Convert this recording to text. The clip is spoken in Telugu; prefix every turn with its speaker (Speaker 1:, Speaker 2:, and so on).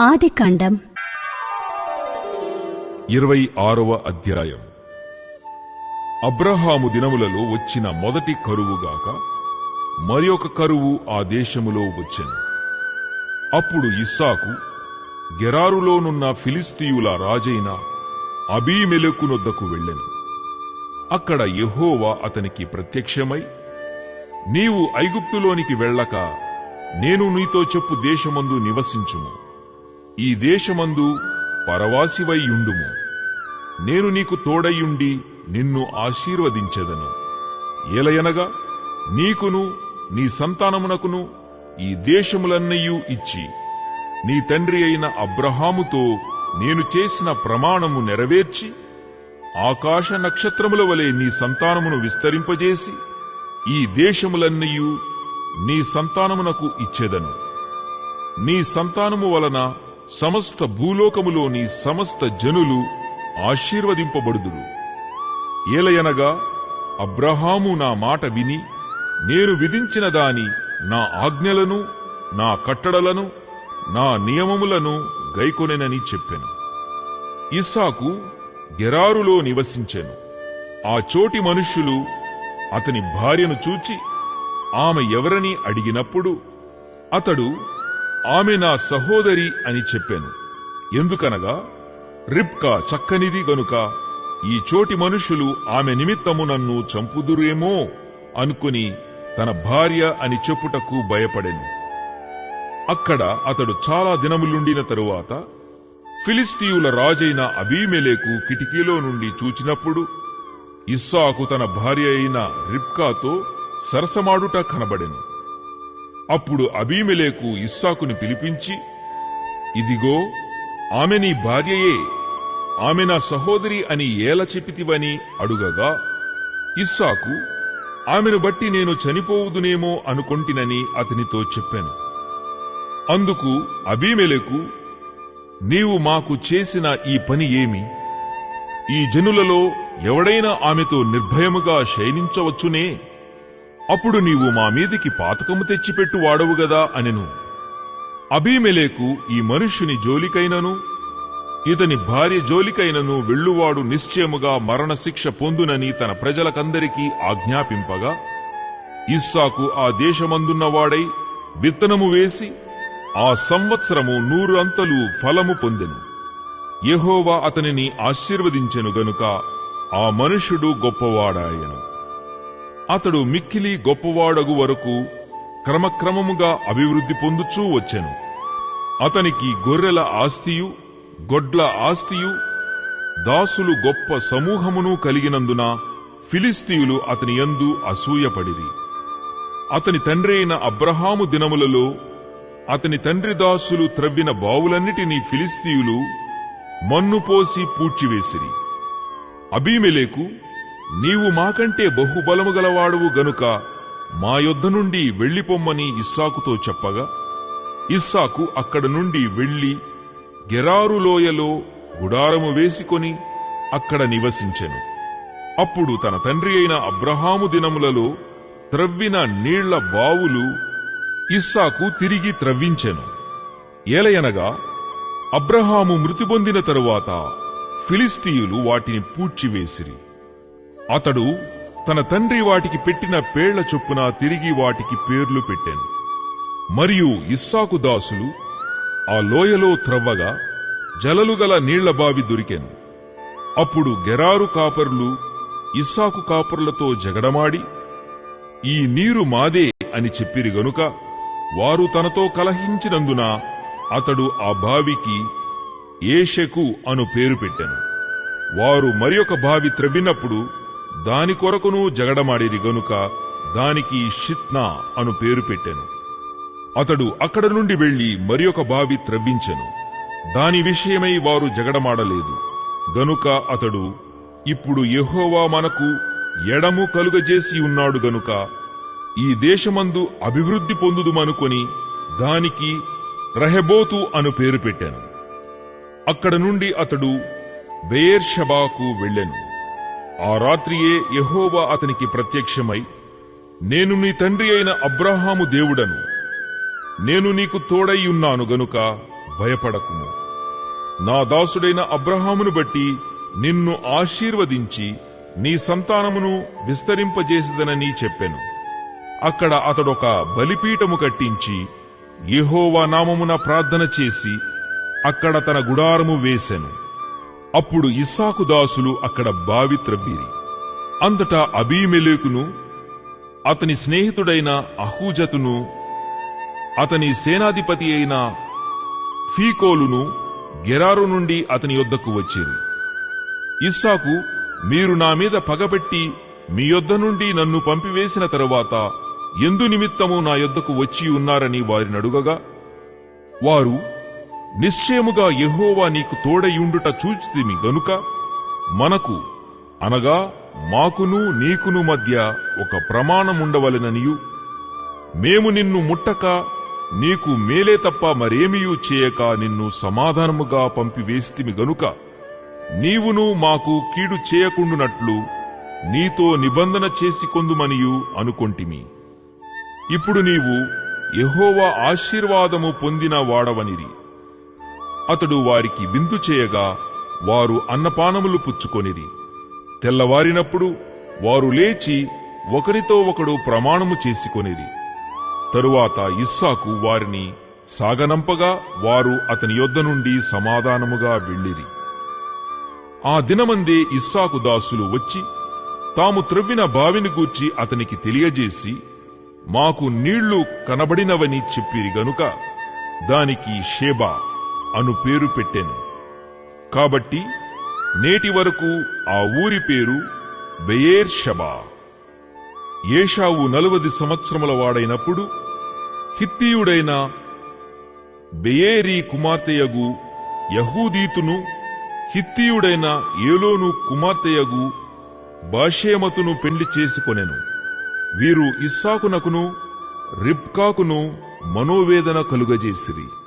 Speaker 1: ఆదికాండం.
Speaker 2: ఇరవై ఆరవ అధ్యాయం. అబ్రహాము దినములలో వచ్చిన మొదటి కరువుగాక మరి ఒక కరువు ఆ దేశములో వచ్చెను. అప్పుడు ఇస్సాకు గెరారులోనున్న ఫిలిస్తీయుల రాజైన అబీమెలెకునొద్దకు వెళ్ళెను. అక్కడ యహోవా అతనికి ప్రత్యక్షమై నీవు ఐగుప్తులోనికి వెళ్ళక నేను నీతో చెప్పు దేశమందు నివసించుము. ఈ దేశమందు పరవాసివైయుండుము నేను నీకు తోడయుండి నిన్ను ఆశీర్వదించెదను. ఏలయనగా నీకును నీ సంతానమునకును ఈ దేశములన్నయూ ఇచ్చి నీ తండ్రి అయిన అబ్రహాముతో నేను చేసిన ప్రమాణము నెరవేర్చి ఆకాశ నక్షత్రముల వలె నీ సంతానమును విస్తరింపజేసి ఈ దేశములన్నయూ నీ సంతానమునకు ఇచ్చెదను. నీ సంతానము వలన సమస్త భూలోకములోని సమస్త జనులు ఆశీర్వదింపబడుదురు. ఏలయనగా అబ్రహాము నా మాట విని నేను విధించిన దాని నా ఆజ్ఞలను నా కట్టడలను నా నియమములను గైకొనెనని చెప్పెను. ఇస్సాకు గెరారులో నివసించెను. ఆ చోటి మనుష్యులు అతని భార్యను చూచి ఆమె ఎవరని అడిగినప్పుడు అతడు ఆమె నా సహోదరి అని చెప్పాను. ఎందుకనగా రిబ్కా చక్కనిది గనుక ఈ చోటి మనుషులు ఆమె నిమిత్తము నన్ను చంపుదురేమో అనుకుని తన భార్య అని చెప్పుటకు భయపడెను. అక్కడ అతడు చాలా దినములుండిన తరువాత ఫిలిస్తీయుల రాజైన అబీమెలేకు కిటికీలో నుండి చూచినప్పుడు ఇస్సాకు తన భార్య అయిన రిబ్కాతో సరసమాడుట కనబడెను. అప్పుడు అబీమెలేకు ఇస్సాకుని పిలిపించి ఇదిగో ఆమె నీ భార్యయే ఆమె నా సహోదరి అని ఏల చెప్పితివని అడుగగా ఇస్సాకు ఆమెను బట్టి నేను చనిపోవుదునేమో అనుకొంటినని అతనితో చెప్పాను. అందుకు అబీమెలెకు నీవు మాకు చేసిన ఈ పని ఏమి? ఈ జనులలో ఎవడైనా ఆమెతో నిర్భయముగా శయనించవచ్చునే? అప్పుడు నీవు మా మీదికి పాతకము తెచ్చిపెట్టు వాడవు గదా అనెను. అబీమెలేకు ఈ మనుష్యుని జోలికైనను ఇతని భార్య జోలికైనను వెళ్ళువాడు నిశ్చయముగా మరణశిక్ష పొందునని తన ప్రజలకందరికీ ఆజ్ఞాపింపగా ఇస్సాకు ఆ దేశమందున్నవాడై విత్తనము వేసి ఆ సంవత్సరము నూరు అంతలు ఫలము పొందెను. యహోవా అతనిని ఆశీర్వదించెను గనుక ఆ మనుష్యుడు గొప్పవాడాయను. అతడు మిక్కిలి గొప్పవాడగు వరకు క్రమక్రమముగా అభివృద్ధి పొందుచూ వచ్చెను. అతనికి గొర్రెల ఆస్తియు గొడ్ల ఆస్తియు దాసులు గొప్ప సమూహమును కలిగినందున ఫిలిస్తీయులు అతని యందు అసూయపడిరి. అతని తండ్రి అయిన అబ్రహాము దినములలో అతని తండ్రి దాసులు త్రవ్విన బావులన్నిటినీ ఫిలిస్తీయులు మన్ను పోసి పూడ్చివేసిరి. అబీమెలేకు నీవు మాకంటే బహుబలము గలవాడువు గనుక మా యొద్ద నుండి వెళ్ళిపొమ్మని ఇస్సాకుతో చెప్పగా ఇస్సాకు అక్కడ నుండి వెళ్ళి గెరారు లోయలో గుడారము వేసుకొని అక్కడ నివసించెను. అప్పుడు తన తండ్రి అయిన అబ్రహాము దినములలో త్రవ్విన నీళ్ళ బావులు ఇస్సాకు తిరిగి త్రవ్వించెను. ఏలయనగా అబ్రహాము మృతి పొందిన తరువాత ఫిలిస్తీయులు వాటిని పూడ్చివేసిరి. అతడు తన తండ్రి వాటికి పెట్టిన పేళ్ళ చొప్పున తిరిగి వాటికి పేర్లు పెట్టాను. మరియు ఇస్సాకు దాసులు ఆ లోయలో త్రవ్వగా జలలుగల నీళ్ళ బావి దొరికాను. అప్పుడు గెరారు కాపరులు ఇస్సాకు కాపరులతో జగడమాడి ఈ నీరు మాదే అని చెప్పిరి గనుక వారు తనతో కలహించినందున అతడు ఆ బావికి ఏషకు అను పేరు పెట్టాను. వారు మరి ఒక బావి త్రవ్వినప్పుడు దాని కొరకును జగడమాడిరి గనుక దానికి షిత్నా అను పేరు పెట్టెను. అతడు అక్కడ నుండి వెళ్ళి మరి ఒక బావి త్రవ్వించెను. దాని విషయమై వారు జగడమాడలేదు. గనుక అతడు ఇప్పుడు యహోవా మనకు ఎడము కలుగజేసి ఉన్నాడు గనుక ఈ దేశమందు అభివృద్ధి పొందుదుమనుకొని దానికి రహెబోతు అను పేరు పెట్టాను. అక్కడ నుండి అతడు బేర్షబాకు వెళ్ళెను. ఆ రాత్రియే యహోవా అతనికి ప్రత్యక్షమై నేను నీ తండ్రి అయిన అబ్రహాము దేవుడను. నేను నీకు తోడయ్యున్నాను ఉన్నాను గనుక భయపడకుము. నా దాసుడైన అబ్రహామును బట్టి నిన్ను ఆశీర్వదించి నీ సంతానమును విస్తరింపజేసిదనని చెప్పెను. అక్కడ అతడొక బలిపీఠము కట్టించి యహోవా నామమున ప్రార్థన చేసి అక్కడ తన గుడారము వేసెను. అప్పుడు ఇస్సాకు దాసులు అక్కడ బావి త్రవ్విరి. అంతటా అబీమెలేకును అతని స్నేహితుడైన అహూజతును అతని సేనాధిపతి అయిన ఫీకోలును గెరారు నుండి అతని యొద్దకు వచ్చిరి. ఇస్సాకు మీరు నా మీద పగబెట్టి మీ యొద్ద నుండి నన్ను పంపివేసిన తరువాత ఎందు నిమిత్తము నా యొద్దకు వచ్చి ఉన్నారని వారిని అడుగగా వారు నిశ్చయముగా యహోవా నీకు తోడయుండుట చూచితిమి గనుక మనకు అనగా మాకును నీకును మధ్య ఒక ప్రమాణముండవలెననియు. మేము నిన్ను ముట్టక నీకు మేలే తప్ప మరేమియూ చేయక నిన్ను సమాధానముగా పంపివేస్తిమి గనుక నీవును మాకు కీడు చేయకుండునట్లు నీతో నిబంధన చేసి కొందుమనియు అనుకొంటిమి. ఇప్పుడు నీవు యెహోవా ఆశీర్వాదము పొందిన వాడవనిరి. అతడు వారికి విందు చేయగా వారు అన్నపానములు పుచ్చుకొనిరి. తెల్లవారినప్పుడు వారు లేచి ఒకరితో ఒకడు ప్రమాణము చేసుకొనిరి. తరువాత ఇస్సాకు వారిని సాగనంపగా వారు అతని యొద్ద నుండి సమాధానముగా వెళ్ళిరి. ఆ దినమందే ఇస్సాకు దాసులు వచ్చి తాము త్రవ్విన బావిని గూర్చి అతనికి తెలియజేసి మాకు నీళ్ళు కనబడినవని చెప్పిరి గనుక దానికి షేబా అను పేరు పెట్టెను. కాబట్టి నేటి వరకు ఆ ఊరి పేరు బెయేర్షబా ఏషావు నలువది సంవత్సరముల వాడైనప్పుడు హిత్తీయుడైన బెయేరీ కుమార్తెయగు యహూదీతును హిత్తీయుడైన ఏలోను కుమార్తెయగు బాషేమతును పెండ్లి చేసుకొనెను. వీరు ఇస్సాకునకును రిబ్కాకును మనోవేదన కలుగజేసిరి.